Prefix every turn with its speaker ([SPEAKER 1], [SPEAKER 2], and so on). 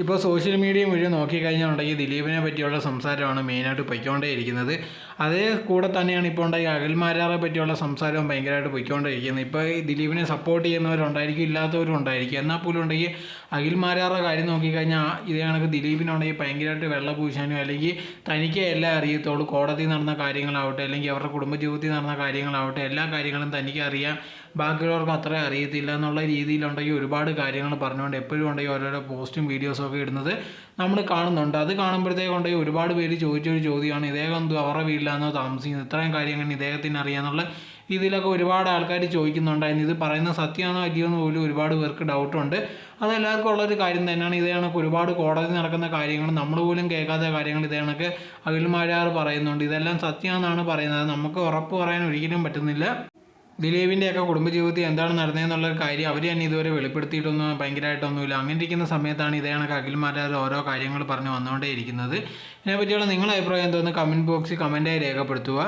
[SPEAKER 1] ഇപ്പോൾ social media മുഴുവൻ നോക്കിക്കഴിഞ്ഞാലുണ്ടെങ്കിൽ ദിലീപിനെ പറ്റിയുള്ള സംസാരമാണ് മെയിനായിട്ട് പൊയ്ക്കൊണ്ടേയിരിക്കുന്നത്. അതേ കൂടെ തന്നെയാണ് ഇപ്പോൾ ഉണ്ടായി അഖിൽമാരാറെ പറ്റിയുള്ള സംസാരവും ഭയങ്കരമായിട്ട് പൊയ്ക്കൊണ്ടേയിരിക്കുന്നത്. ഇപ്പോൾ ദിലീപിനെ സപ്പോർട്ട് ചെയ്യുന്നവരുണ്ടായിരിക്കും ഇല്ലാത്തവരും ഉണ്ടായിരിക്കും. എന്നാൽ പോലും ഉണ്ടെങ്കിൽ അഖിൽമാരാറെ കാര്യം നോക്കിക്കഴിഞ്ഞാൽ ഇതേ കണക്ക് ദിലീപിനുണ്ടെങ്കിൽ ഭയങ്കരമായിട്ട് വെള്ള പൂശാനും അല്ലെങ്കിൽ തനിക്ക് എല്ലാം അറിയത്തുള്ളൂ. കോടതി നടന്ന കാര്യങ്ങളാവട്ടെ അല്ലെങ്കിൽ അവരുടെ കുടുംബജീവിതത്തിൽ നടന്ന കാര്യങ്ങളാവട്ടെ എല്ലാ കാര്യങ്ങളും തനിക്ക് അറിയാം. ബാക്കിയുള്ളവർക്ക് അത്ര അറിയത്തില്ല എന്നുള്ള രീതിയിലുണ്ടെങ്കിൽ ഒരുപാട് കാര്യങ്ങൾ പറഞ്ഞുകൊണ്ട് എപ്പോഴും ഉണ്ടെങ്കിൽ ഓരോരോ പോസ്റ്റും വീഡിയോസും ഒക്കെ ഇടുന്നത്. നമ്മൾ കാണുന്നുണ്ട്. അത് കാണുമ്പോഴത്തേക്ക് ഉണ്ടെങ്കിൽ ഒരുപാട് പേര് ചോദിച്ചൊരു ചോദ്യമാണ്. ഇദ്ദേഹം എന്തോ അവരുടെ വീട്ടിലാണോ താമസിക്കുന്നത്? ഇത്രയും കാര്യങ്ങൾ ഇദ്ദേഹത്തിന് അറിയാമെന്നുള്ള രീതിയിലൊക്കെ ഒരുപാട് ആൾക്കാർ ചോദിക്കുന്നുണ്ടായിരുന്നു. ഇത് പറയുന്ന സത്യമാണോ അല്ലയോ എന്ന് പോലും ഒരുപാട് പേർക്ക് ഡൗട്ടുണ്ട് അത് എല്ലാവർക്കും ഉള്ളൊരു കാര്യം തന്നെയാണ്. ഇതേ കണക്ക് ഒരുപാട് കോടതി നടക്കുന്ന കാര്യങ്ങൾ നമ്മൾ പോലും കേൾക്കാത്ത കാര്യങ്ങൾ ഇതേ കണക്ക് അഖിൽമാരാർ പറയുന്നുണ്ട്. ഇതെല്ലാം സത്യമാണെന്നാണ് പറയുന്നത്. നമുക്ക് ഉറപ്പ് പറയാൻ ഒരിക്കലും പറ്റുന്നില്ല. ദിലീപിന്റെയൊക്കെ കുടുംബജീവിതത്തിൽ എന്താണ് നടന്നതെന്നുള്ള കാര്യം അവർ തന്നെ ഇതുവരെ വെളിപ്പെടുത്തിയിട്ടൊന്നും ഭയങ്കരമായിട്ടൊന്നുമില്ല. അങ്ങനെ ഇരിക്കുന്ന സമയത്താണ് ഇതേ കണക്ക് അഖിൽമാരാർ ഓരോ കാര്യങ്ങൾ പറഞ്ഞ് വന്നുകൊണ്ടേയിരിക്കുന്നത്. ഇതിനെപ്പറ്റിയുള്ള നിങ്ങളുടെ അഭിപ്രായം എന്തോന്ന് കമന്റ് ബോക്സിൽ കമന്റായി രേഖപ്പെടുത്തുക.